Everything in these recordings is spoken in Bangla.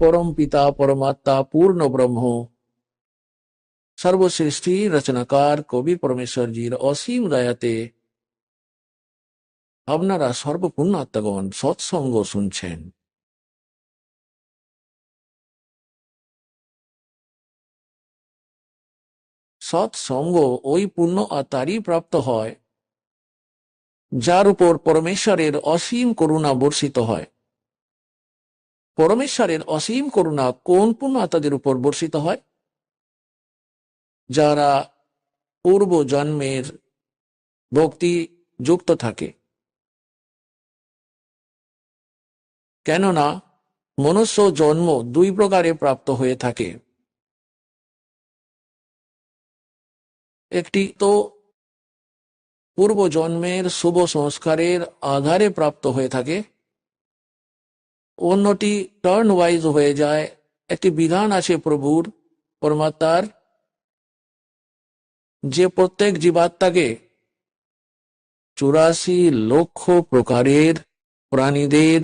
পরম পিতা, পরমাত্মা, পূর্ণ ব্রহ্ম। সর্বসৃষ্টি রচনাকার, কবি পরমেশ্বরজির অসীম দয়াতে আপনারা সর্বপূর্ণ আত্মাগণ সৎসঙ্গ শুনছেন। সৎসঙ্গ ওই পূর্ণ আত্মারই প্রাপ্ত হয়, যার উপর পরমেশ্বরের অসীম করুণা বর্ষিত হয়। পরমেশ্বরের অসীম করুণা কোন পূর্ণ আত্মাদের উপর বর্ষিত হয়? যারা পূর্ব জন্মের ভক্তি যুক্ত থাকে। কেননা মনুষ্য জন্ম দুই প্রকারে প্রাপ্ত হয়ে থাকে। একটি তো পূর্ব জন্মের শুভ সংস্কারের আধারে প্রাপ্ত হয়ে থাকে। অন্যটি টার্ন ওয়াইজ হয়ে যায়। একটি বিধান আছে প্রভুর, পরমাত্মার। যে প্রত্যেক জীবাত্মাকে চুরাশি লক্ষ প্রকারের প্রাণীদের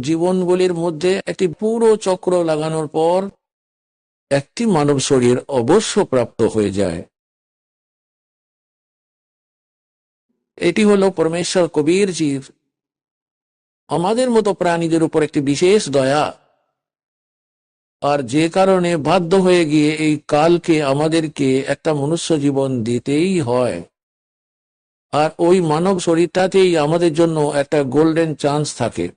জীবনগুলির মধ্যে একটি পুরো চক্র লাগানোর পর একটি মানব শরীর অবশ্য প্রাপ্ত হয়ে যায়। এটি হলো পরমেশ্বর কবিরজির আমাদের মতো প্রাণীদের উপর একটি বিশেষ দয়া। আর যে কারণে বাধ্য হয়ে গিয়ে এই কালকে আমাদেরকে একটা মনুষ্য জীবন দিতেই হয়। আর ওই মানব শরীরটাতেই আমাদের জন্য একটা গোল্ডেন চান্স থাকে।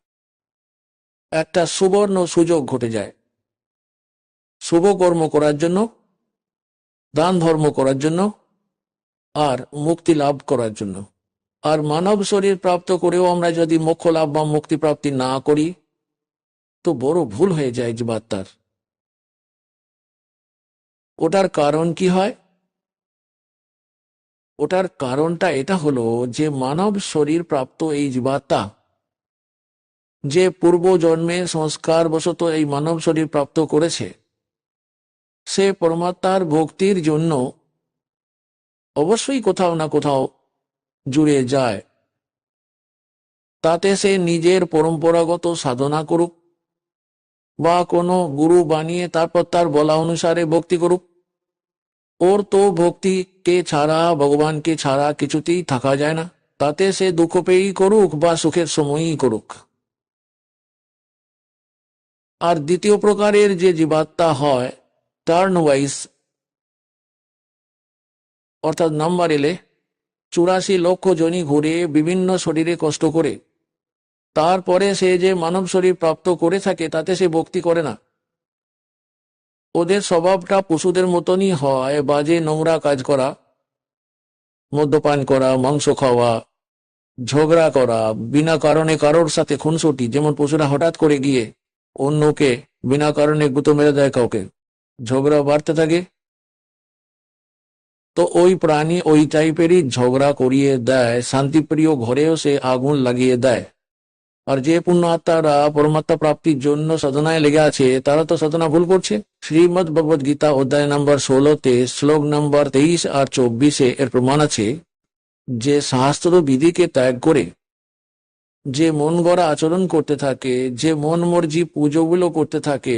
একটা সুবর্ণ সুযোগ ঘটে যায়। শুভ কর্ম করার জন্য, দান ধর্ম করার জন্য, আর মুক্তি লাভ করার জন্য। আর মানব শরীর প্রাপ্ত করেও আমরা যদি মোক্ষ লাভ বা মুক্তি প্রাপ্তি না করি, তো বড় ভুল হয়ে যায় জীবাত্মার ওটার কারণ কি হয়? ওটার কারণটা এটা হলো যে মানব শরীর প্রাপ্ত এই জীবাত্মা যে পূর্ব জন্মে সংস্কার বশত এই মানব শরীর প্রাপ্ত করেছে, সে পরমাত্মার ভক্তির জন্য অবশ্যই কোথাও না কোথাও জুড়ে যায়। তাতে সে নিজের পরম্পরাগত সাধনা করুক বা কোনো গুরু বানিয়ে তারপর তার বলা অনুসারে ভক্তি করুক। ওর তো ভক্তিকে ছাড়া, ভগবানকে ছাড়া কিছুতেই থাকা যায় না। তাতে সে দুঃখ পেয়েই করুক বা সুখের সময়ই করুক। আর দ্বিতীয় প্রকারের যে জীবাত্মা হয় টার্ন ওয়াইজ অর্থাৎ নাম্বার এলে চুরাশি লক্ষ জনি ঘুরে বিভিন্ন শরীরে কষ্ট করে। তারপরে সে যে মানব শরীর প্রাপ্ত করে থাকে, তাতে সে ভক্তি করে না। ওদের স্বভাবটা পশুদের মতনই হয়, বাজে নোংরা কাজ করা, মদ্যপান করা, মাংস খাওয়া, ঝগড়া করা, বিনা কারণে কারোর সাথে খুনসুটি, যেমন পশুরা হঠাৎ করে গিয়ে অন্যকে বিনা কারণে গুঁতো মেরে দেয় কাউকে। ঝগড়া বাড়তে থাকে। তো ওই প্রাণী ওই টাইপেরই ঝগড়া করিয়ে দেয়, শান্তিপ্রিয় ঘরেও সে আগুন লাগিয়ে দেয়। আর যে পুণ্য আত্মারা পরমাত্মা প্রাপ্তির জন্য সাধনায় লেগে আছে, তারা তো সাধনা ভুল করছে। শ্রীমদ ভগবদ গীতা অধ্যায় নম্বর ষোলোতে শ্লোক নম্বর তেইশ আর চব্বিশে এর প্রমাণ আছে যে শাস্ত্র বিধিকে ত্যাগ করে যে মন গড়া আচরণ করতে থাকে, যে মন মর্জি পুজোগুলো করতে থাকে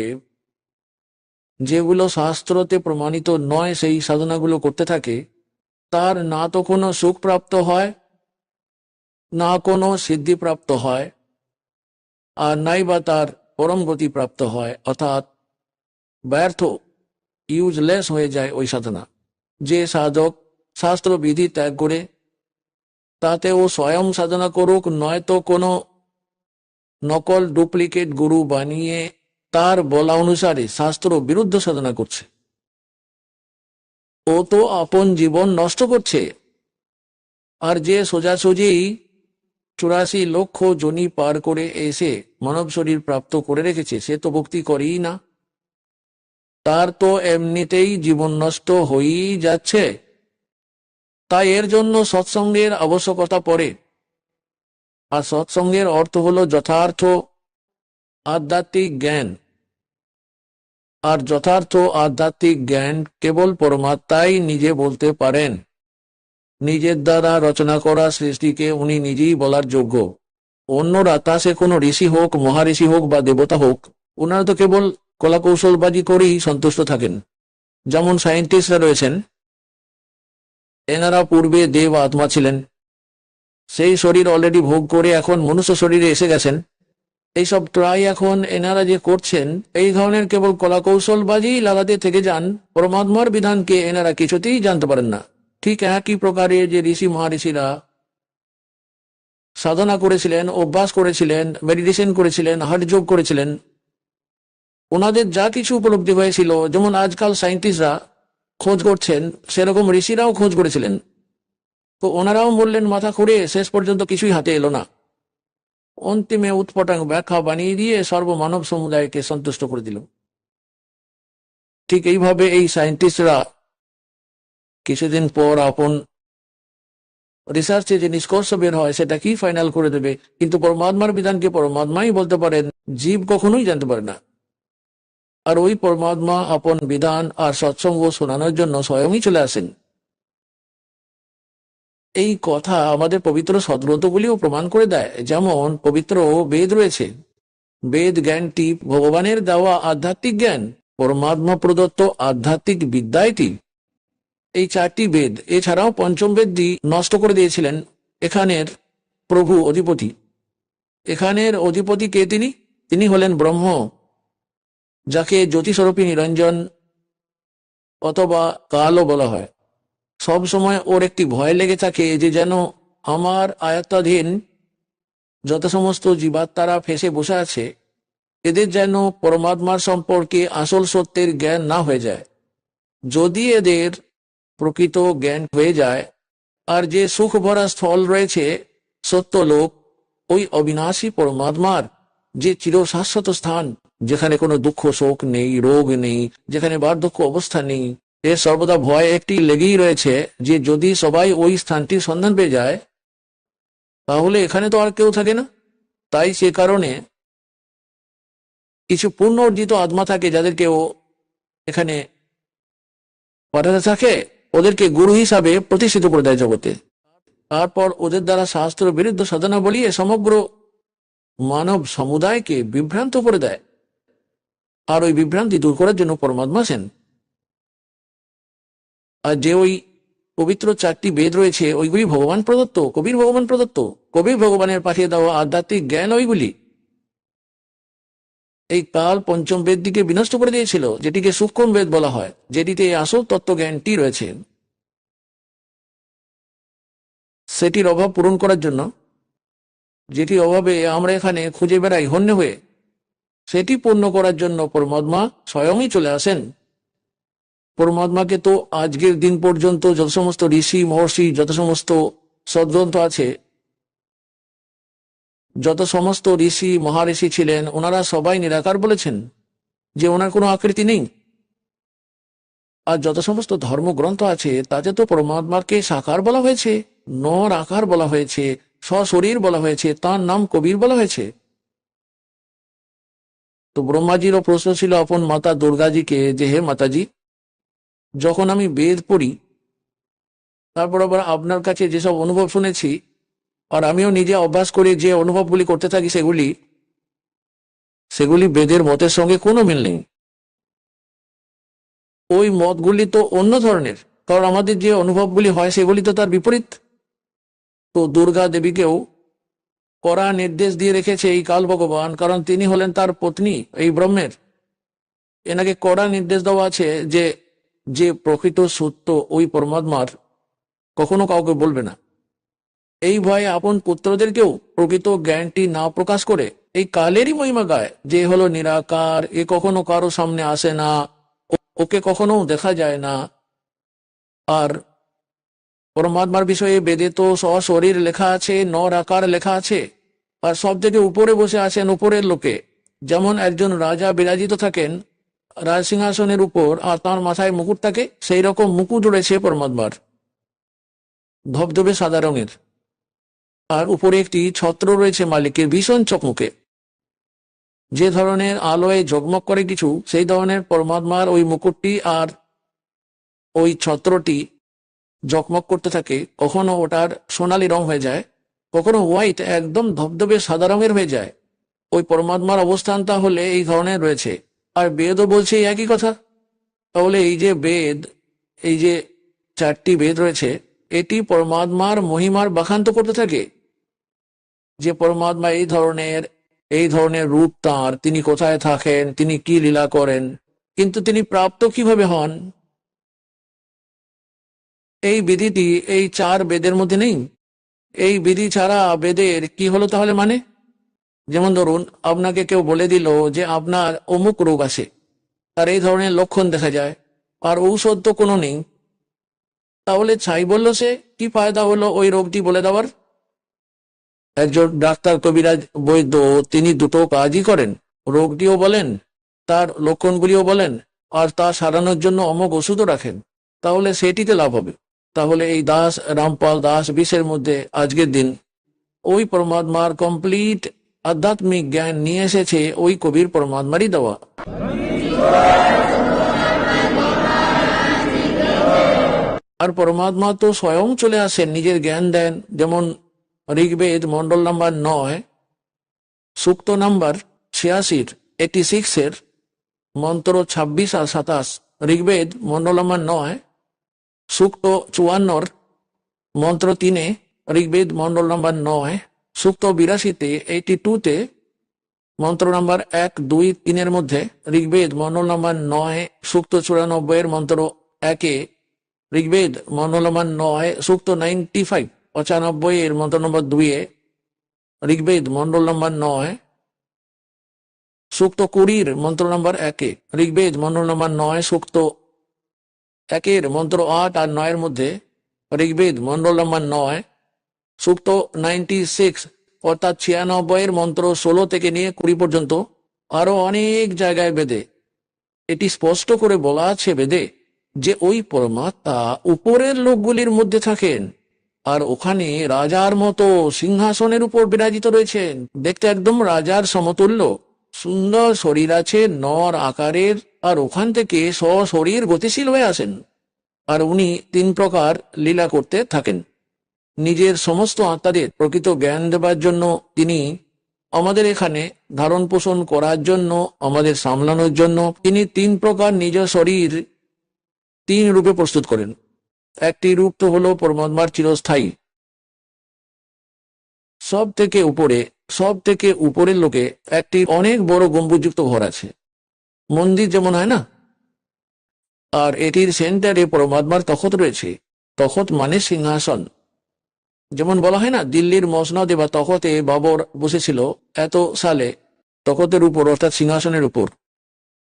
যেগুলো শাস্ত্রতে প্রমাণিত নয়, সেই সাধনাগুলো করতে থাকে, তার না তো কোনো সুখ প্রাপ্ত হয়, না কোনো সিদ্ধি প্রাপ্ত হয়, আর নাই বা তার পরম গতি প্রাপ্ত হয়, অর্থাৎ ব্যর্থ ইউজলেস হয়ে যায় ওই সাধনা। যে সাধক শাস্ত্র বিধি ত্যাগ করে তাতে ও স্বয়ং সাধনা করুক, নয়তো কোনো নকল ডুপ্লিকেট গুরু বানিয়ে তার বলা অনুসারে শাস্ত্র বিরুদ্ধ সাধনা করছে। ও তো আপন জীবন নষ্ট করছে। আর যে সোজাসুজি চুরাশি লক্ষ জনি পার করে এসে মানব শরীর প্রাপ্ত করে রেখেছে, সে তো ভক্তি করেই না। তার তো এমনিতেই জীবন নষ্ট হয়েই যাচ্ছে। তাই এর জন্য সৎসঙ্গের আবশ্যকতা পড়ে। আর সৎসঙ্গের অর্থ হলো যথার্থ আধ্যাত্মিক জ্ঞান। আর যথার্থ আধ্যাত্মিক জ্ঞান কেবল পরমাত্মাই নিজে বলতে পারেন। নিজের দ্বারা রচনা করা সৃষ্টিকে উনি নিজেই বলার যোগ্য। অন্যরা তা সে কোনো ঋষি হোক, মহাঋষি হোক বা দেবতা হোক ওনারা তো কেবল কলা কৌশলবাজি করেই সন্তুষ্ট থাকেন। যেমন সায়েন্টিস্টরা রয়েছেন। এনারা পূর্বে দেব আত্মা ছিলেন। সেই শরীর অলরেডি ভোগ করে এখন মনুষ্য শরীরে এসে গেছেন। এইসব ট্রাই এখন এনারা যে করছেন, এই ধরনের কেবল কলা কৌশলবাজি লাগাতে থেকে যান, পরমাত্মার বিধানকে এনারা কিছুতেই জানতে পারেন না। ঠিক একই প্রকারে যে ঋষি মহাঋষিরা সাধনা করেছিলেন, অভ্যাস করেছিলেন মেডিটেশন করেছিলেন, হাটযোগ করেছিলেন, ওনাদের যা কিছু উপলব্ধি হয়েছিল, যেমন আজকাল সায়েন্টিস্টরা খোঁজ করছেন, সেরকম ঋষিরাও খোঁজ করেছিলেন। তো ওনারাও বললেন, মাথা খুঁড়ে শেষ পর্যন্ত কিছুই হাতে এলো না। অন্তিমে উৎপটাং ব্যাখ্যা বানিয়ে দিয়ে সর্বমানব সমুদায়কে সন্তুষ্ট করে দিল। ঠিক এইভাবে এই সায়েন্টিস্টরা কিছুদিন পর আপন রিসার্চে যে নিষ্কর্ষ বের হয়, সেটা কি ফাইনাল করে দেবে? কিন্তু পরমাত্মার বিধানকে পরমাত্মাই বলতে পারেন, জীব কখনোই জানতে পারে না। আর ওই পরমাত্মা আপন বিধান আর সৎসঙ্গ শোনানোর জন্য স্বয়ংই চলে আসেন। এই কথা আমাদের পবিত্র সদগ্রন্থগুলিও প্রমাণ করে দেয়। যেমন, পবিত্র বেদ রয়েছে। বেদ জ্ঞানটি ভগবানের দেওয়া আধ্যাত্মিক জ্ঞান, পরমাত্মা প্রদত্ত আধ্যাত্মিক বিদ্যায়টি। এই চারটি বেদ এছাড়াও পঞ্চম বেদটি নষ্ট করে দিয়েছিলেন এখানের প্রভু অধিপতি। এখানের অধিপতি কে তিনি? তিনি হলেন ব্রহ্ম, যাকে জ্যোতিস্বরূপী নিরঞ্জন অথবা কালও বলা হয়। সব সময় ওর একটি ভয় লেগে থাকে যে যেন আমার আয়ত্তাধীন যত সমস্ত জীবাত্মারা ফেসে বসে আছে। এদের যেন পরমাত্মার সম্পর্কে আসল সত্যের জ্ঞান না হয়ে যায়। যদি এদের প্রকৃত জ্ঞান হয়ে যায়, আর যে সুখ ভরা স্থল রয়েছে সত্যলোক, ওই অবিনাশী পরমাত্মার যে চির শাশ্বত স্থান, যেখানে কোনো দুঃখ, শোক নেই, রোগ নেই, যেখানে বার্ধক্য অবস্থা নেই এর সর্বদা ভয় একটি লেগেই রয়েছে যে যদি সবাই ওই স্থানটির সন্ধান পেয়ে যায়, তাহলে এখানে তো আর কেউ থাকে না। তাই সে কারণে কিছু পূর্ণ অর্জিত আত্মা থাকে যাদেরকে ও এখানে পাঠাতে থাকে, ওদেরকে গুরু হিসাবে প্রতিষ্ঠিত করে দেয় জগতে। তারপর ওদের দ্বারা শাস্ত্র বিরুদ্ধ সাধনা বলিয়ে সমগ্র মানব সমুদায়কে বিভ্রান্ত করে দেয়। আর ওই বিভ্রান্তি দূর করার জন্য পরমাত্মা আর যে ওই পবিত্র চারটি বেদ রয়েছে, ওইগুলি ভগবান প্রদত্ত, কবির ভগবান প্রদত্ত। কবির ভগবানের পাঠিয়ে দেওয়া আধ্যাত্মিক জ্ঞান ওইগুলি। এই কাল পঞ্চম বেদটিকে বিনষ্ট করে দিয়েছিল, যেটিকে সূক্ষ্ম বেদ বলা হয়, যেটিতে এই আসল তত্ত্ব জ্ঞানটি রয়েছে। সেটির অভাব পূরণ করার জন্য যেটি অভাবে আমরা এখানে খুঁজে বেড়াই, হন্য হয়ে, সেটি পূর্ণ করার জন্য পরমাত্মা স্বয়ংই চলে আসেন। পরমাত্মাকে তো আজকের দিন পর্যন্ত যত সমস্ত ঋষি, মহর্ষি যত সমস্ত সদ্গ্রন্থ আছে। যত সমস্ত ঋষি, মহাঋষি ছিলেন, ওনারা সবাই নিরাকার বলেছেন যে ওনার কোনো আকৃতি নেই। আর যত সমস্ত ধর্মগ্রন্থ আছে, তাতে তো পরমাত্মাকে সাকার বলা হয়েছে, নর আকার বলা হয়েছে, সশরীর বলা হয়েছে, তার নাম কবির বলা হয়েছে। তো ব্রহ্মাজিরও প্রশ্ন ছিল, আপন মাতা দুর্গাজিকে, যে হে মাতাজি যখন আমি বেদ পড়ি, তারপর আবার আপনার কাছে যেসব অনুভব শুনেছি, আর আমিও নিজে অভ্যাস করে যে অনুভবগুলি করতে থাকি সেগুলি সেগুলি বেদের মতের সঙ্গে কোনো মিল নেই। ওই মতগুলি তো অন্য ধরনের, কারণ আমাদের যে অনুভবগুলি হয় সেগুলি তো তার বিপরীত। তো দুর্গা দেবীকেও কড়া নির্দেশ দিয়ে রেখেছে এই কাল ভগবান, কারণ তিনি হলেন তার পত্নী, এই ব্রহ্মের। এনাকে কড়া নির্দেশ দেওয়া আছে যে যে প্রকৃত সত্য ওই পরমাত্মার কখনো কাউকে বলবে না। এই ভয়ে আপন পুত্রদেরকেও প্রকৃত জ্ঞানটি না প্রকাশ করে এই কালেরই মহিমা গায় যে হলো নিরাকার, এ কখনো কারও সামনে আসে না ওকে কখনো দেখা যায় না। আর পরমাত্মার বিষয়ে বেদে তো সশরীর লেখা আছে, নর আকার লেখা আছে, আর সব থেকে উপরে বসে আছেন উপরের লোকে। যেমন একজন রাজা বিরাজিত থাকেন রাজসিংহাসনের উপর আর তার মাথায় মুকুট থাকে, সেই রকম মুকুট রয়েছে পরমাত্মার। ধবধবে সাদা রঙের। আর উপরে একটি ছত্র রয়েছে মালিকের ভীষণ চকমকে। যে ধরনের আলোয় ঝকমক করে কিছু, সেই ধরনের পরমাত্মার ওই মুকুটটি আর ওই ছত্রটি ঝকমক করতে থাকে, কখনো ওটার সোনালি রং হয়ে যায়, কখনো হোয়াইট, একদম ধবধবে সাদা রঙের হয়ে যায়। ওই পরমাত্মার অবস্থান তাহলে এই ধরনের রয়েছে। আর বেদও বলছে এই একই কথা। তাহলে এই যে বেদ, এই যে চারটি বেদ রয়েছে, এটি পরমাত্মার মহিমার বাখান্ত করতে থাকে। যে পরমাত্মা এই ধরনের এই ধরনের রূপ তাঁর, তিনি কোথায় থাকেন, তিনি কি লীলা করেন, কিন্তু তিনি প্রাপ্ত কীভাবে হন? এই বিধিটি এই চার বেদের মধ্যে নেই। এই বিধি ছাড়া বেদের কি হলো তাহলে মানে? যেমন ধরুন, আপনাকে কেউ বলে দিল যে আপনার অমুক রোগ আছে, তার এই ধরনের লক্ষণ দেখা যায়, আর ঔষধ তো কোনো নেই। তাহলে ছাই বলল সে, কি ফায়দা হলো ওই রোগটি বলে দেওয়ার? একজন ডাক্তার কবিরাজ বৈদ্য, তিনি দুটো কাজই করেন, রোগটিও বলেন, তার লক্ষণগুলিও বলেন, আর তা সারানোর জন্য অমক ওষুধও রাখেন। তাহলে সেটিতে লাভ হবে। তাহলে এই দাস রামপাল দাস বিশের মধ্যে আজকের দিন ওই পরমাত্মার কমপ্লিট আধ্যাত্মিক জ্ঞান নিয়ে এসেছে ওই কবির পরমাত্মারই দেওয়া। আর পরমাত্মা তো স্বয়ং চলে আসেন নিজের জ্ঞান দেন। যেমন ঋগ্বেদ মন্ডল নাম্বার নয়, সুক্ত নাম্বার ছিয়াশির এইটি সিক্সের, মন্ত্র ছাব্বিশ আর সাতাশ। ঋগ্বেদ মন্ডল নাম্বার নয়, সুক্ত চুয়ান্নর, মন্ত্র তিনে, ঋগ্বেদ মন্ডল নাম্বার নয়। সুক্ত বিরাশিতে এইটি টুতে মন্ত্র নাম্বার এক, দুই, তিনের মধ্যে ঋগ্বেদ মন্ডল নাম্বার নয়, সুক্ত চুরানব্বই এর মন্ত্র একে ঋগ্বেদ মন্ডল নাম্বার নয়, সুক্ত নাইনটি ফাইভ পঁচানব্বই এর মন্ত্র নম্বর দুইয়ে ঋগ্বেদ মন্ডল নম্বর নয়, সুক্ত কুড়ির মন্ত্র নম্বর একে ঋগ্বেদ মন্ডল নম্বর নয়, সুক্ত একের মন্ত্র আট আর নয়ের মধ্যে ঋগ্বেদ মন্ডল নম্বর নয় সুক্ত নাইনটি সিক্স অর্থাৎ ছিয়ানব্বই এর মন্ত্র ষোলো থেকে নিয়ে কুড়ি পর্যন্ত আরও অনেক জায়গায় বেদে। এটি স্পষ্ট করে বলা আছে বেদে যে ওই পরমাত্মা উপরের লোকগুলির মধ্যে থাকেন আর ওখানে রাজার মতো সিংহাসনের উপর বিরাজিত রয়েছেন। দেখতে একদম রাজার সমতুল্য। সুন্দর শরীর আছে, নর আকারের, আর ওখান থেকে সশরীর গতিশীল হয়ে আসেন। আর উনি তিন প্রকার লীলা করতে থাকেন। নিজের সমস্ত আত্মাদের প্রকৃত জ্ঞান দেবার জন্য তিনি আমাদের এখানে ধারণ পোষণ করার জন্য, আমাদের সামলানোর জন্য তিনি তিন প্রকার নিজ শরীর তিন রূপে প্রস্তুত করেন। একটি রূপ তো হলো পরমাত্মার চিরস্থায়ী। সব থেকে উপরে, সব থেকে উপরের লোকে একটি অনেক বড় গম্বুজযুক্ত ঘর আছে। মন্দির যেমন হয় না? আর এটির সেন্টারে পরমাত্মার তখত রয়েছে। তখত মানে সিংহাসন। যেমন বলা হয় না, দিল্লির মসনদে বা তখতে বাবর বসেছিল, এত সালে তখতের উপর, অর্থাৎ সিংহাসনের উপর।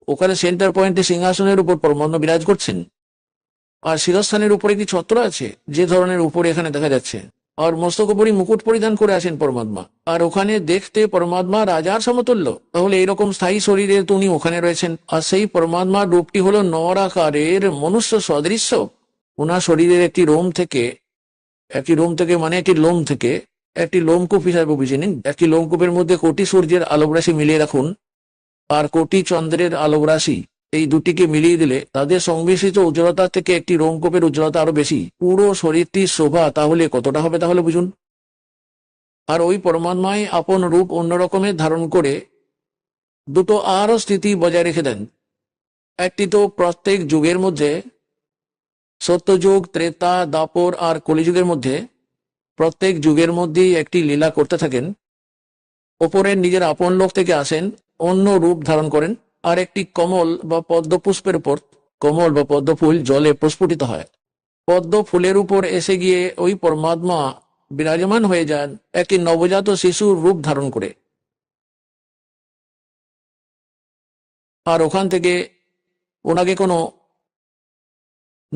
ওখানে সেন্টার পয়েন্টে সিংহাসনের উপর পরমাত্মা বিরাজ করছেন। আর শিরস্থানের উপরে একটি ছত্র আছে? যে ধরনের উপরে এখানে দেখা যাচ্ছে। আর মস্তক উপরই মুকুট পরিধান করে আসেন পরমাত্মা। আর ওখানে দেখতে পরমাত্মা রাজার সমতুল্য। তাহলে এইরকম স্থায়ী শরীরে তো উনি ওখানে রয়েছেন। আর সেই পরমাত্মার রূপটি হলো নর আকারের মনুষ্য সদৃশ্য। ওনার শরীরের একটি রোম থেকে একটি রোম থেকে মানে একটি লোম থেকে একটি লোমকূপ হিসাবে বুঝে নিন। একটি লোমকূপের মধ্যে কোটি সূর্যের আলোকরাশি মিলিয়ে রাখুন আর কোটি চন্দ্রের আলোকরাশি এই দুটিকে মিলিয়ে দিলে তাদের সংমিশ্রিত উজ্জ্বলতা থেকে একটি রোমকূপের উজ্জ্বলতা আরও বেশি। পুরো শরীরটির শোভা, তাহলে কতটা হবে তাহলে বুঝুন। আর ওই পরমাত্মায় আপন রূপ অন্য রকমের ধারণ করে দুটো আরও স্থিতি বজায় রেখে দেন। একটি তো প্রত্যেক যুগের মধ্যে সত্যযুগ, ত্রেতা, দাপর আর কলিযুগের মধ্যে প্রত্যেক যুগের মধ্যেই একটি লীলা করতে থাকেন। ওপরের নিজের আপন লোক থেকে আসেন, অন্য রূপ ধারণ করেন আর একটি কমল বা পদ্ম পুষ্পের উপর, কমল বা পদ্ম ফুল জলে প্রস্ফুটিত হয়। পদ্ম ফুলের উপর এসে গিয়ে ওই পরমাত্মা বিরাজমান হয়ে যান, একটি নবজাত শিশুর রূপ ধারণ করে। আর ওখান থেকে ওনাকে কোনো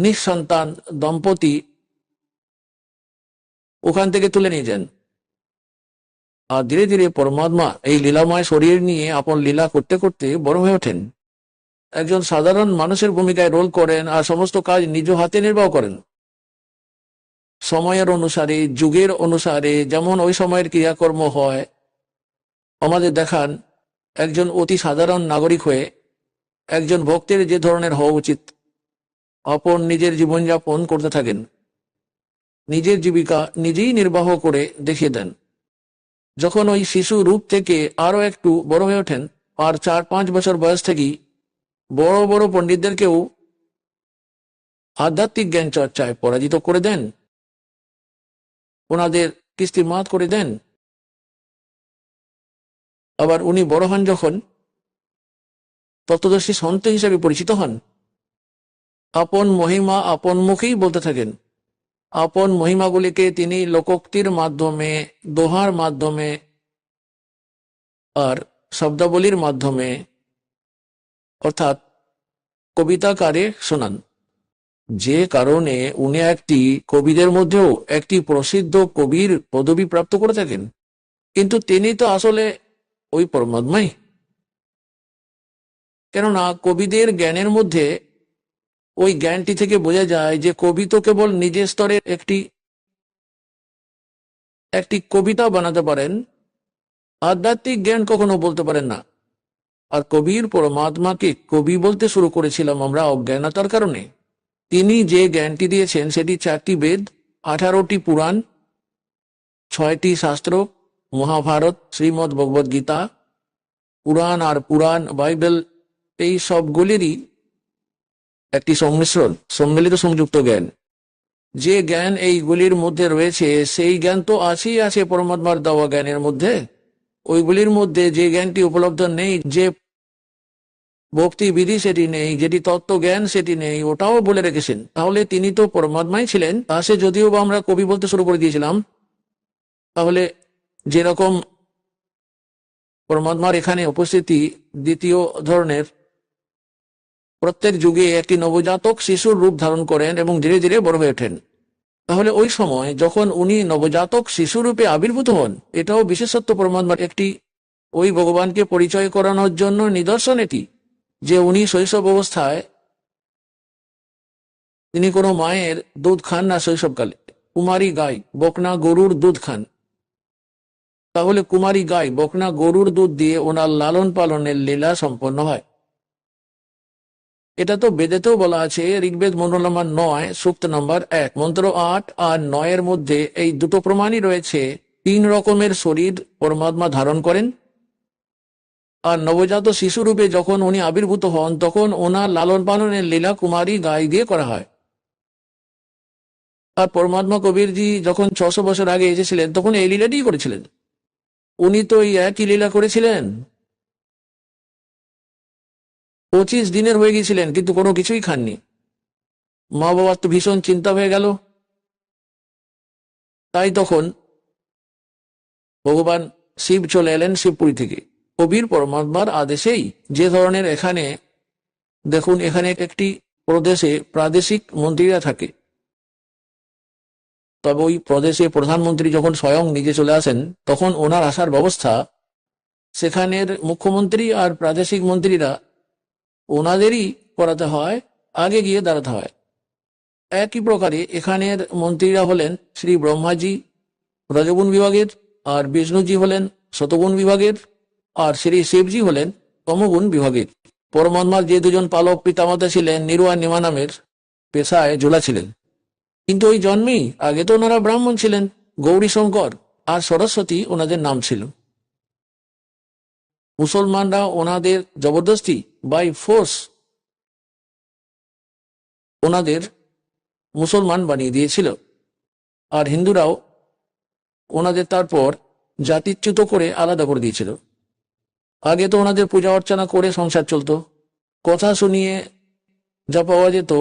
নিঃসন্তান দম্পতি ওখান থেকে তুলে নিয়ে যান। আর ধীরে ধীরে পরমাত্মা এই লীলাময় শরীর নিয়ে আপন লীলা করতে করতে বড় হয়ে ওঠেন। একজন সাধারণ মানুষের ভূমিকায় রোল করেন আর সমস্ত কাজ নিজ হাতে নির্বাহ করেন। সময়ের অনুসারে, যুগের অনুসারে যেমন ওই সময়ের ক্রিয়াকর্ম হয়, আমাদের দেখান, একজন অতি সাধারণ নাগরিক হয়ে একজন ভক্তের যে ধরনের হওয়া উচিত। আপন নিজের জীবনযাপন করতে থাকেন। নিজের জীবিকা নিজেই নির্বাহ করে দেখিয়ে দেন। যখন ওই শিশু রূপ থেকে আরও একটু বড় হয়ে ওঠেন, আর চার পাঁচ বছর বয়স থেকেই বড় বড় পণ্ডিতদেরকেও আধ্যাত্মিক জ্ঞান চর্চায় পরাজিত করে দেন। ওনাদের কিস্তি মাত করে দেন। আবার উনি বড় হন যখন, তত্ত্বদর্শী সন্ত হিসেবে পরিচিত হন। আপন মহিমা আপন মুখেই বলতে থাকেন। আপন মহিমাগুলিকে তিনি লোকোক্তির মাধ্যমে, দোহার মাধ্যমে আর শব্দাবলীর মাধ্যমে, অর্থাৎ কবিতাকারে শোনান। যে কারণে উনি একটি কবিদের মধ্যেও একটি প্রসিদ্ধ কবির পদবি প্রাপ্ত করে থাকেন। কিন্তু তিনি তো আসলে ওই পরমাত্মাই। কেননা কবিদের জ্ঞানের মধ্যে ওই জ্ঞানটি থেকে বোঝা যায় যে কবি তো কেবল নিজের স্তরের একটি একটি কবিতা বানাতে পারেন। আধ্যাত্মিক জ্ঞান কখনো বলতে পারেন না। আর কবির পরমাত্মাকে কবি বলতে শুরু করেছিলাম আমরা অজ্ঞানতার কারণে। তিনি যে জ্ঞানটি দিয়েছেন সেটি চারটি বেদ, আঠারোটি পুরাণ, ছয়টি শাস্ত্র, মহাভারত, শ্রীমদ্ ভগবদ গীতা, পুরাণ আর পুরাণ, বাইবেল, এই সবগুলিরই একটি সংমিশ্রণ, সম্মিলিত সংযুক্ত জ্ঞান। যে জ্ঞান এইগুলির মধ্যে রয়েছে, সেই জ্ঞান তো আছেই আছে পরমাত্মার দেওয়া জ্ঞানের মধ্যে। ওইগুলির মধ্যে যে জ্ঞানটি উপলব্ধ নেই, যে ভক্তি বিধি সেটি নেই, যেটি তত্ত্ব জ্ঞান সেটি নেই, ওটাও বলে রেখেছেন। তাহলে তিনি তো পরমাত্মাই ছিলেন, তা সে যদিও বা আমরা কবি বলতে শুরু করে দিয়েছিলাম। তাহলে যেরকম পরমাত্মার এখানে উপস্থিতি দ্বিতীয় ধরনের প্রত্যেক যুগে একটি নবজাতক শিশুর রূপ ধারণ করেন এবং ধীরে ধীরে বড় হয়ে ওঠেন। তাহলে ওই সময় যখন উনি নবজাতক শিশুরূপে আবির্ভূত হন, এটাও বিশেষত্ব পরমাত্মার একটি ওই ভগবানকে পরিচয় করানোর জন্য নিদর্শন এটি যে উনি শৈশব অবস্থায় তিনি কোনো মায়ের দুধ খান না শৈশবকালে। কুমারী গাই, বকনা গরুর দুধ খান। তাহলে কুমারী গাই, বকনা গরুর দুধ দিয়ে ওনার লালন পালনের লীলা সম্পন্ন হয়। এটা তো বেদেতেও বলা আছে, ঋগ্বেদ মন্ডল নম্বর নয়, সূক্ত নম্বর এক। মন্ত্র আট আর নয়ের মধ্যে এই দুটো প্রমাণই রয়েছে। তিন রকমের শরীর পরমাত্মা ধারণ করেন। আর নবজাত শিশু রূপে যখন উনি আবির্ভূত হন, তখন ওনার লালন পালনের লীলা কুমারী গাই দিয়ে করা হয়। আর পরমাত্মা কবিরজি যখন ছশো বছর আগে এসেছিলেন, তখন এই লীলাটি করেছিলেন। উনি তো এই একই লীলা করেছিলেন। পঁচিশ দিনের হয়ে গিয়েছিলেন, কিন্তু কোনো কিছুই খাননি। মা বাবার তো ভীষণ চিন্তা হয়ে গেল। তাই তখন ভগবান শিব চলে এলেন শিবপুরী থেকে। কবির পরমাত্মার আদেশেই যে ধরনের এখানে, দেখুন, এখানে একটি প্রদেশে প্রাদেশিক মন্ত্রীরা থাকে। তবে ওই প্রদেশে প্রধানমন্ত্রী যখন স্বয়ং নিজে চলে আসেন, তখন ওনার আসার ব্যবস্থা সেখানের মুখ্যমন্ত্রী আর প্রাদেশিক মন্ত্রীরা ওনাদেরই পড়াতে হয়, আগে গিয়ে দাঁড়াতে হয়। একই প্রকারে এখানের মন্ত্রীরা হলেন শ্রী ব্রহ্মাজি রজগুণ বিভাগের, আর বিষ্ণুজি হলেন শতগুণ বিভাগের, আর শ্রী শিবজি হলেন তমগুণ বিভাগের। পরমাত্মার যে দুজন পালক পিতামাতা ছিলেন নিরু আর নিমা নামের পেশায় জোলা ছিলেন। কিন্তু ওই জন্মেই আগে তো ওনারা ব্রাহ্মণ ছিলেন গৌরী শঙ্কর আর সরস্বতী ওনাদের নাম ছিল। মুসলমানরা ওনাদের জবরদস্তি বাই ফোর্স ওনাদের মুসলমান বানিয়ে দিয়েছিল। আর হিন্দুরাও ওনাদের তারপর জাতিচ্যুত করে আলাদা করে দিয়েছিল। আগে তো ওনাদের পূজা অর্চনা করে সংসার চলতো। কথা শুনিয়ে যা পাওয়া যেত,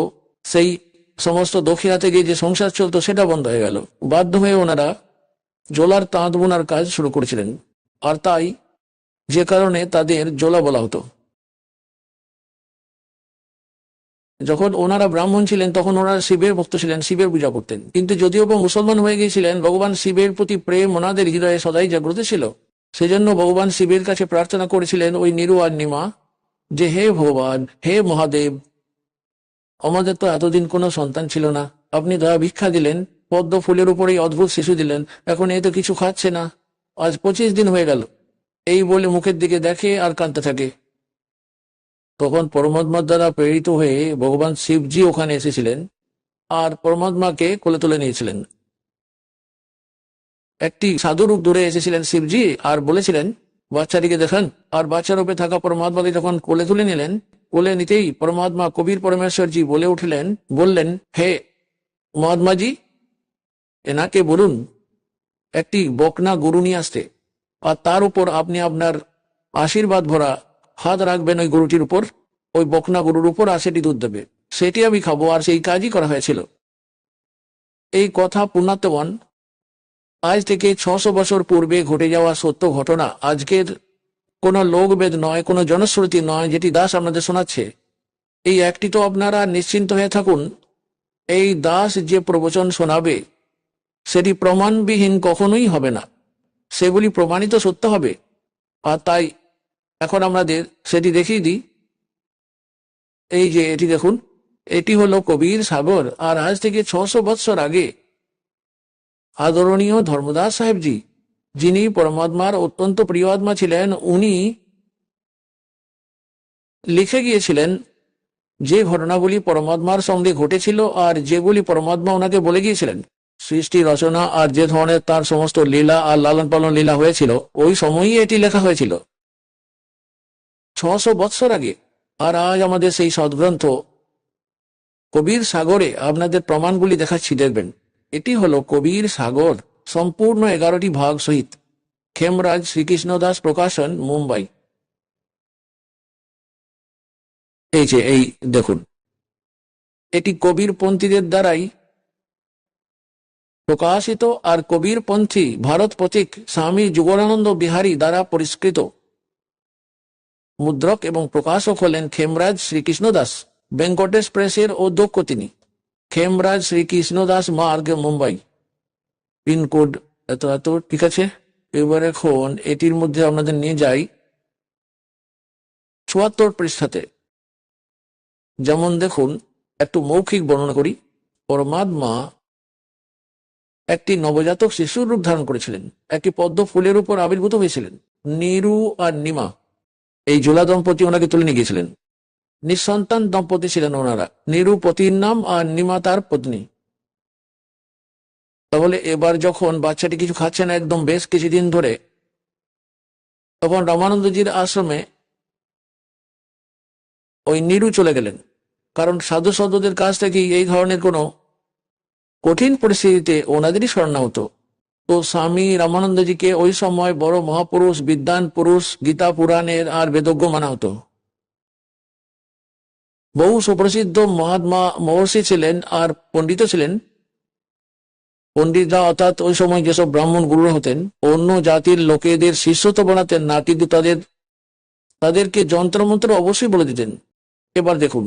সেই সমস্ত দক্ষিণা থেকে যে সংসার চলতো, সেটা বন্ধ হয়ে গেল। বাধ্য হয়ে ওনারা জোলার তাঁত বোনার কাজ শুরু করেছিলেন। আর তাই যে কারণে তাদের জোলা বলা হতো। যখন ওনারা ব্রাহ্মণ ছিলেন, তখন ওনারা শিবের ভক্ত ছিলেন, শিবের পূজা করতেন। কিন্তু যদিও বা মুসলমান হয়ে গিয়েছিলেন, ভগবান শিবের প্রতি প্রেম ওনাদের হৃদয়ে সদাই জাগ্রত ছিল। সেজন্য ভগবান শিবের কাছে প্রার্থনা করেছিলেন, ওই নিরু আর নিমা, যে হে ভগবান, হে মহাদেব, আমাদের তো এতদিন কোনো সন্তান ছিল না। আপনি দয়া ভিক্ষা দিলেন, পদ্ম ফুলের উপরেই অদ্ভুত শিশু দিলেন, এখন এ তো কিছু খাচ্ছে না। আজ পঁচিশ দিন হয়ে গেল। এই বলে মুখের দিকে দেখে আর কাঁদতে থাকে। তখন পরমাত্মার দ্বারা প্রেরিত হয়ে ভগবান শিবজি ওখানে এসেছিলেন আর পরমাত্মাকে কোলে তুলে নিয়েছিলেন। একটি সাধুরূপ ধরে এসেছিলেন শিবজি আর বলেছিলেন, বাচ্চাটিকে দেখেন। আর বাচ্চার রূপে থাকা পরমাত্মাকে যখন কোলে তুলে নিলেন, কোলে নিতেই পরমাত্মা কবির পরমেশ্বরজি বলে উঠলেন, বললেন, হে মহাত্মাজি, এনাকে বলুন, একটি বকনা গরু নিয়ে আসতে। আর তার উপর আপনি আপনার আশীর্বাদ ভরা হাত রাখবেন ওই গরুটির উপর, ওই বকনা গরুর উপর, আর সেটি দুধ দেবে। সেটি আমি খাব, আর সেই কাজই করা হয়েছিল। এই কথা পুণ্যাত্মবান, আজ থেকে ছশো বছর পূর্বে ঘটে যাওয়া সত্য ঘটনা, আজকের কোনো লোকবেদ নয়, কোনো জনশ্রুতি নয়, যেটি দাস আপনাদের শোনাচ্ছে। এই একটি তো আপনারা নিশ্চিন্ত হয়ে থাকুন, এই দাস যে প্রবচন শোনাবে, সেটি প্রমাণবিহীন কখনোই হবে না। সেগুলি প্রমাণিত সত্য হবে। আর তাই এখন আমাদের সেটি দেখিয়ে দিই। এই যে এটি দেখুন, এটি হলো কবির সাগর। আর আজ থেকে ছশো বৎসর আগে আদরণীয় ধর্মদাস সাহেবজি, যিনি পরমাত্মার অত্যন্ত প্রিয় আত্মা ছিলেন, উনি লিখে গিয়েছিলেন, যে ঘটনাগুলি পরমাত্মার সঙ্গে ঘটেছিল আর যেগুলি পরমাত্মা ওনাকে বলে গিয়েছিলেন। সৃষ্টি রচনা আর যে ধরনের তার সমস্ত লীলা আর লালন পালন লীলা হয়েছিল, ওই সময়ই এটি লেখা হয়েছিল। ছশো বৎসর আগে, আর আজ আমাদের সেই সদ্গ্রন্থ কবির সাগরে আপনাদের প্রমাণগুলি দেখাচ্ছি, দেখবেন। এটি হলো কবির সাগর, সম্পূর্ণ এগারোটি ভাগ সহিত। খেমরাজ শ্রীকৃষ্ণ দাস প্রকাশন, মুম্বাই। এই যে, এই দেখুন। এটি কবির পন্থীদের দ্বারাই প্রকাশিত আর কবির পন্থী ভারত প্রতীক স্বামী যুগলানন্দ বিহারী দ্বারা পরিষ্কৃত। মুদ্রক এবং প্রকাশক হলেন খেমরাজ শ্রীকৃষ্ণ দাস বেঙ্কটেশ প্রেসের অধ্যক্ষ তিনি। খেমরাজ শ্রীকৃষ্ণ দাস মার্গ, মুম্বাই। পিনকোড এত এত, ঠিক আছে? এবার এখন এটির মধ্যে আপনাদের নিয়ে যাই। চুয়াত্তর পৃষ্ঠাতে। যেমন দেখুন, একটু মৌখিক বর্ণনা করি। পরমাত্মা একটি নবজাতক শিশুর রূপ ধারণ করেছিলেন। একটি পদ্ম ফুলের উপর আবির্ভূত হয়েছিলেন। নিরু আর নিমা এই জোলা দম্পতি ওনাকে তুলে নিয়ে গিয়েছিলেন। নিঃসন্তান দম্পতি ছিলেন ওনারা। নিরু পতির নাম আর নিমা তার পত্নী। তাহলে এবার যখন বাচ্চাটি কিছু খাচ্ছে না একদম বেশ কিছুদিন ধরে, তখন রামানন্দজির আশ্রমে ওই নিরু চলে গেলেন। কারণ সাধু সদদের কাছ থেকে এই ধরনের কোনো কঠিন পরিস্থিতিতে ওনাদেরই স্মরণা হতো তো স্বামী রামানন্দজিকে ওই সময় বড় মহাপুরুষ বিদ্যান পুরুষ, গীতা পুরাণের আর বেদজ্ঞ মানা হতো বহু সুপ্রসিদ্ধ মহাত্মা মহর্ষি ছিলেন আর পণ্ডিত ছিলেন। পণ্ডিতরা অর্থাৎ ওই সময় যেসব ব্রাহ্মণ গুরু হতেন, অন্য জাতির লোকেদের শিষ্যত্ব বানাতেন না কিন্তু তাদের তাদেরকে যন্ত্রমন্ত্র অবশ্যই বলে দিতেন। এবার দেখুন,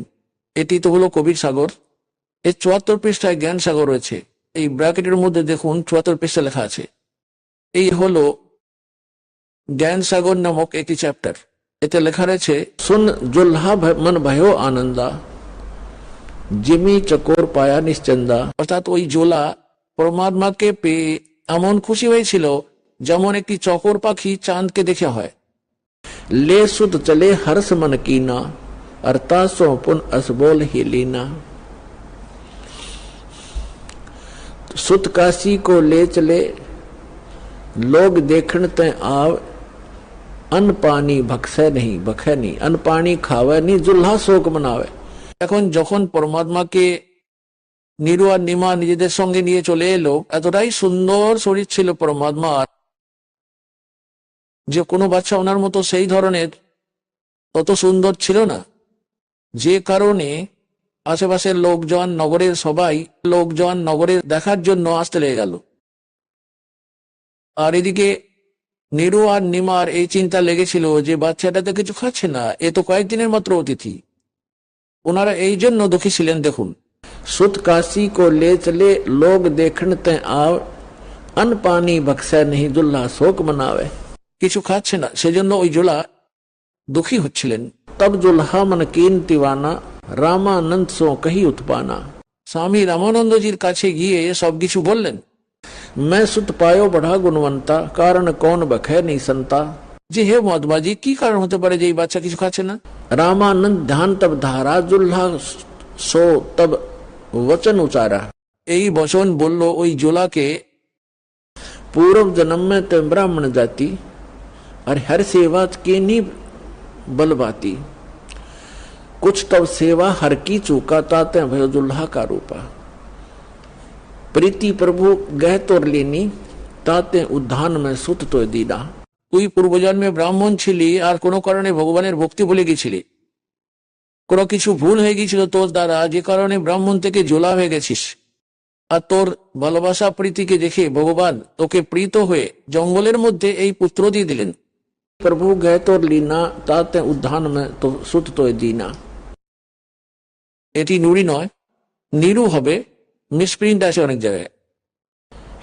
এটি তো হলো কবির সাগর। এই চুয়াত্তর পৃষ্ঠায় জ্ঞান সাগর রয়েছে। এই ব্র্যাকেটের মধ্যে দেখুন চুয়াত্তর পৃষ্ঠা লেখা আছে। এই হলো জ্ঞান সাগর নামক একটি চ্যাপ্টার এতে লেখা রয়েছে, সুন জুল্হা মন ভয় আনন্দা, জিমি চকোর পায়া নিশ্চন্দা। অর্থাৎ ওই জোলা পরমাত্মাকে পেয়ে এমন খুশি হয়েছিল যেমন একটি চকর পাখি চাঁদকে দেখে হয়। লে সুদ চলে হর্ষ মন কিনা আর তা সোপন আসবোল হিলিনা ही लीना सुत काशी को ले चले लोग देखण ते आव अन्न पानी भक्से नहीं भखे नहीं अन्न पानी खावे नहीं जुल्हा शोक मनावे এখন যখন পরমাত্মাকে নিরু আর নিমা নিজেদের সঙ্গে নিয়ে চলে এলো এতটাই সুন্দর শরীর ছিল পরমাত্মার যে কোনো বাচ্চা ওনার মতো সেই ধরনের তত সুন্দর ছিল না যে কারণে আশেপাশের লোকজন, নগরের সবাই লোকজন নগরে দেখার জন্য আসতে লেগে গেল। আর এদিকে নিরু আর নিমার এই চিন্তা লেগেছিল যে বাচ্চাটা তো কিছু খাচ্ছে না, এ তো কয়েকদিনের মাত্র অতিথি। ওনারা এই জন্য দুঃখী ছিলেন, দেখুন। সুত কাশি को ले चले लोग देखण ते आव अन पानी बक्से नहीं जुल्ला शोक मनावे কিছু খাচ্ছে না, সেজন্য ওই জোলা দুঃখী হচ্ছিলেন। তব জুলহা মনকিন তিওয়ানা রামানন্দ সো কহি উৎপানা স্বামী রামানন্দজির কাছে গিয়ে সবকিছু বললেন मैं सुत पायो बढ़ा गुणवंता कारण कौन बखे नहीं संता জি হে মহাত্মাজি কি কারণ হতে পারে যে এই বাচ্চা কিছু খাচ্ছে না রামানন্দ ধ্যান তব ধারা জুল্হা সো তব वचन उचारा এই বচন বলল ওই জোলাকে पूर्व जन्म में तो ब्राह्मण जाति और हर सेवा के नी बलवाती कुछ तब सेवा हर की चूका ताते भयजुल्लाह का रूपा प्रीति प्रभु गह तोर लेनी তাতে উদ্ধান মে সুত তো দিনা তুই পূর্বজন্মে ব্রাহ্মণ ছিলি আর কোনো কারণে ভগবানের ভক্তি ভুলে গেছিলি কোনো কিছু ভুল হয়ে গিয়েছিল তোর দ্বারা যে কারণে ব্রাহ্মণ থেকে জোলা হয়ে গেছিস আর তোর ভালোবাসা প্রীতিকে দেখে ভগবান তোকে প্রীত হয়ে জঙ্গলের মধ্যে এই পুত্র দিয়ে দিলেন প্রভু গহ তোর লীনা তাতে উদ্ধান মে তো সুত তো দিনা এটি নুড়ি নয় নিরু হবে মিসপ্রিন্ট আছে অনেক জায়গায়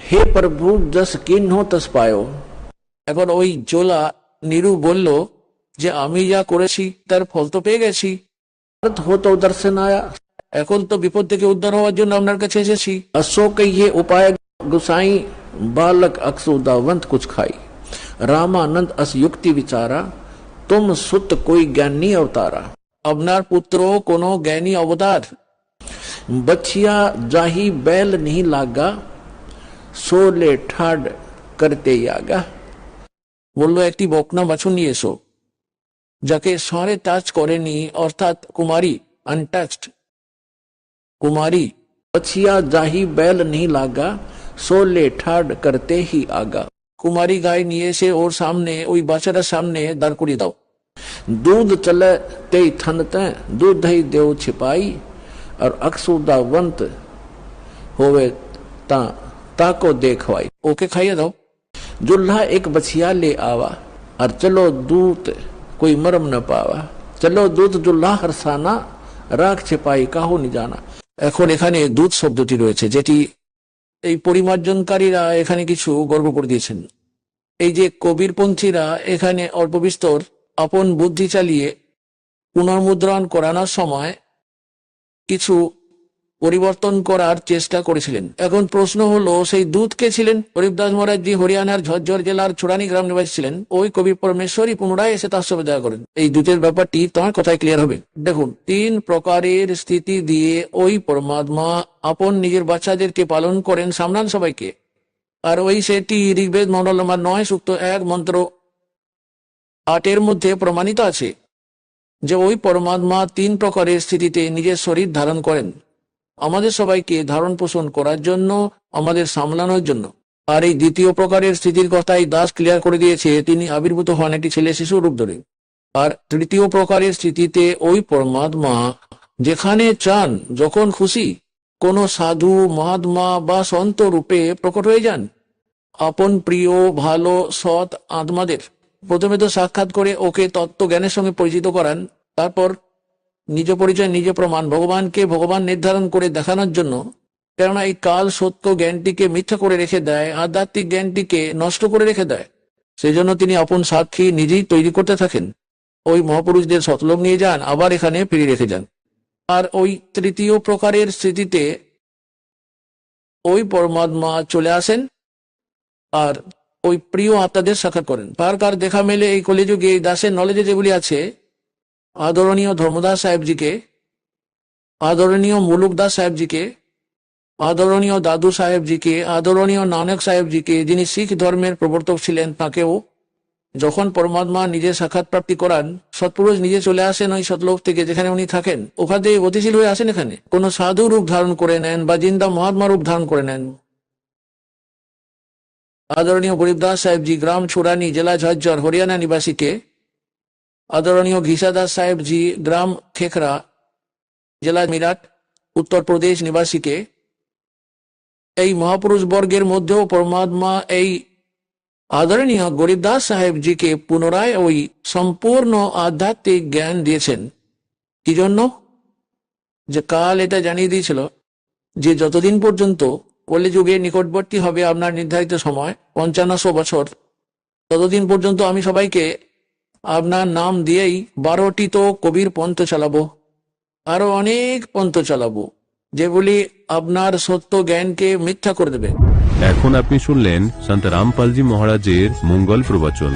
হে প্রভু যস কিন হো তস পায়ো এখন ওই জোলা নিরু বলল যে আমি যা করেছি তার ফল তো পেয়ে গেছি अर्थ हो तो दर्शन आया এখন তো বিপদ থেকে উদ্ধার হওয়ার জন্য আপনার কাছে এসেছি अशोक ये उपाय गुसाई बालक अक्सुदावंत कुछ खाई रामानंद अस युक्ति विचारा तुम सुत कोई ज्ञानी अवतारा अपना पुत्र कोनो ज्ञानी अवतार। बच्चिया जाही बैल नहीं लागा सोले ठाड करते आगा बोलो, एक बोकना बचू नहीं सो। जाके सारे ताज करे नहीं अर्थात कुमारी, अनटच्ड। कुमारी बच्चिया जाही बैल नहीं लागा सोले ठाड करते ही आगा। कुमारी गाय निये से और सामने वही बाचरा सामने दरकुड़ी दाओ। दूध चले ते थनते दूध ही देव छिपाई और अक्सुदावंत होवे ता ताको देखवाई ওকে খাইয়ে দাও जुल्हा एक बछिया ले आवा और चलो दूत कोई मरम न पावा चलो दूत जुल्हा हरसाना राख छिपाई काहू नहीं जाना এখন এখানে দুধ শব্দটি রয়েছে যেটি এই পরিমার্জনকারীরা এখানে কিছু গর্ব করে দিয়েছেন এই যে কবিরপন্থীরা এখানে অল্প বিস্তর আপন বুদ্ধি চালিয়ে পুনর্মুদ্রণ করানোর সময় কিছু পরিবর্তন করার চেষ্টা করেছিলেন। এখন প্রশ্ন হলো, সেই দূত কে ছিলেন? হরিদাস মহারাজজি হরিয়ানার ঝজ্জর জেলার ছোড়ানি গ্রাম নিবাসী ছিলেন। ওই কবি পরমেশ্বরী পুনরায় এসে তার সঙ্গে দেখা করেন। এই দূতের ব্যাপারটি তোমার কথায় ক্লিয়ার হবে। দেখুন, তিন প্রকারের স্থিতি দিয়ে ওই পরমাত্মা আপন নিজের বাচ্চাদেরকে পালন করেন সামনান সবাইকে। আর ওই সেটি ঋগ্বেদ মন্ডল নম্বর নয়, সুক্ত এক, মন্ত্র আটের মধ্যে প্রমাণিত আছে যে ওই পরমাত্মা তিন প্রকারের স্থিতিতে নিজের শরীর ধারণ করেন। আমাদের সবাইকে ধারণ পোষণ করার জন্য, আমাদের সামলানোর জন্য। আর এই দ্বিতীয় প্রকারের স্থিতির কথাই দাস ক্লিয়ার করে দিয়েছে, তিনি আবির্ভূত হন একটি ছেলে শিশু রূপ ধরে। আর তৃতীয় প্রকারের স্থিতিতে ওই পরমাত্মা, যেখানে চান, যখন খুশি, কোন সাধু, মহাত্মা বা সন্ত রূপে প্রকট হয়ে যান। আপন প্রিয়, ভালো, সৎ আত্মাদের প্রথমে তো সাক্ষাৎ করে ওকে তত্ত্ব জ্ঞানের সঙ্গে পরিচিত করান, তারপর নিজ পরিচয়, নিজ প্রমাণ, ভগবানকে ভগবান নির্ধারণ করে দেখানোর জন্য। কেননা এই কাল সত্য জ্ঞানটিকে মিথ্যা করে রেখে দেয়, আধ্যাত্মিক জ্ঞানটিকে নষ্ট করে রেখে দেয়। সেই জন্য তিনি আপন সাক্ষী নিজেই তৈরি করতে থাকেন। ওই মহাপুরুষদের সতলোক নিয়ে যান, আবার এখানে ফিরে রেখে যান। আর ওই তৃতীয় প্রকারের স্থিতিতে ওই পরমাত্মা চলে আসেন। আর ওই প্রিয় আত্মাদের সাক্ষাৎ করেন। কার কার দেখা মেলে এই কলিযুগে, এই দাসের নলেজে যেগুলি আছে, আদরণীয় ধর্মদাস সাহেবজিকে, আদরণীয় মুলুকদাস সাহেবজিকে, আদরণীয় দাদু সাহেবজিকে, আদরণীয় নানক সাহেবজিকে, যিনি শিখ ধর্মের প্রবর্তক ছিলেন, তাকেও যখন পরমাত্মা নিজের সাক্ষাৎ প্রাপ্তি করান, সৎপুরুষ নিজে চলে আসেন ওই সতলোক থেকে যেখানে উনি থাকেন। ওখান থেকে গতিশীল হয়ে আসেন এখানে। কোনো সাধু রূপ ধারণ করে নেন বা জিন্দা মহাত্মা রূপ ধারণ করে নেন। আদরণীয় গরিবদাস সাহেবজি গ্রাম ছুরানি জেলা ঝজ্জর, হরিয়ানা নিবাসীকে। আদরণীয় ঘিসাদাস সাহেবজি গ্রাম খেখরা, জেলা মিরাট উত্তরপ্রদেশ নিবাসীকে। এই মহাপুরুষ বর্গের মধ্যেও পরমাত্মা এই আদরণীয় গরিবদাস সাহেবজিকে পুনরায় ওই সম্পূর্ণ আধ্যাত্মিক জ্ঞান দিয়েছেন। কি জন্য? যে কাল এটা জানিয়ে দিয়েছিল যে যতদিন পর্যন্ত কলিযুগে নিকটবর্তী হবে আপনার নির্ধারিত সময়, পঞ্চান্নশো বছর। ততদিন পর্যন্ত আমি সবাইকে আপনার নাম দিয়েই বারোটি তো কবির পন্থ চালাবো, আরও অনেক পন্থ চালাবো, যেগুলি আপনার সত্য জ্ঞানকে মিথ্যা করে দেবে। এখন আপনি শুনলেন সন্ত রামপালজি মহারাজের মঙ্গল প্রবচন।